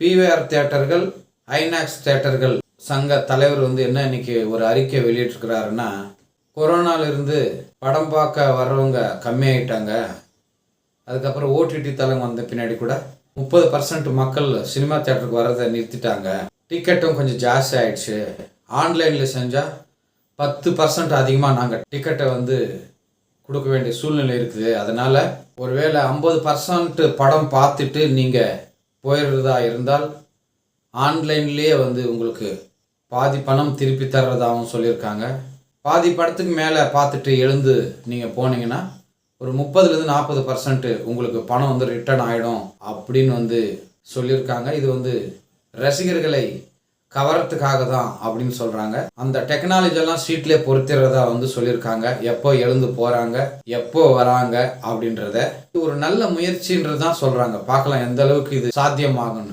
PVR தேட்டர்கள் INOX தேட்டர்கள் சங்க தலைவர் வந்து என்ன இன்னைக்கு ஒரு அறிக்கை வெளியிட்டிருக்கிறாருன்னா கொரோனாவிலிருந்து படம் பார்க்க வர்றவங்க கம்மியாயிட்டாங்க. அதுக்கப்புறம் ஓடிடி தளம் வந்த பின்னாடி கூட முப்பது பர்சன்ட் மக்கள் சினிமா தேட்டருக்கு வர்றதை நிறுத்திட்டாங்க. டிக்கெட்டும் கொஞ்சம் ஜாஸ்தி ஆயிடுச்சு. ஆன்லைனில் செஞ்சால் பத்து பர்சன்ட் அதிகமாக நாங்கள் டிக்கெட்டை வந்து கொடுக்க வேண்டிய சூழ்நிலை இருக்குது. அதனால் ஒருவேளை ஐம்பது பர்சன்ட் படம் பார்த்துட்டு நீங்கள் போயிடுறதா இருந்தால் ஆன்லைன்லேயே வந்து உங்களுக்கு பாதி பணம் திருப்பி தர்றதாகவும் சொல்லியிருக்காங்க. பாதி படத்துக்கு மேலே பார்த்துட்டு எழுந்து நீங்கள் போனீங்கன்னா ஒரு முப்பதுலேருந்து நாற்பது பர்சன்ட்டு உங்களுக்கு பணம் வந்து ரிட்டர்ன் ஆகிடும் அப்படின்னு வந்து சொல்லியிருக்காங்க. இது வந்து ரசிகர்களை கவரத்துக்காக தான் அப்படின்னு சொல்கிறாங்க அந்த டெக்னாலஜியெல்லாம் சீட்லேயே பொருத்துறதா வந்து சொல்லியிருக்காங்க. எப்போ எழுந்து போகிறாங்க எப்போ வராங்க அப்படின்றத. இது ஒரு நல்ல முயற்சின்றது தான் சொல்கிறாங்க பார்க்கலாம் எந்த அளவுக்கு இது சாத்தியமாகும்னு.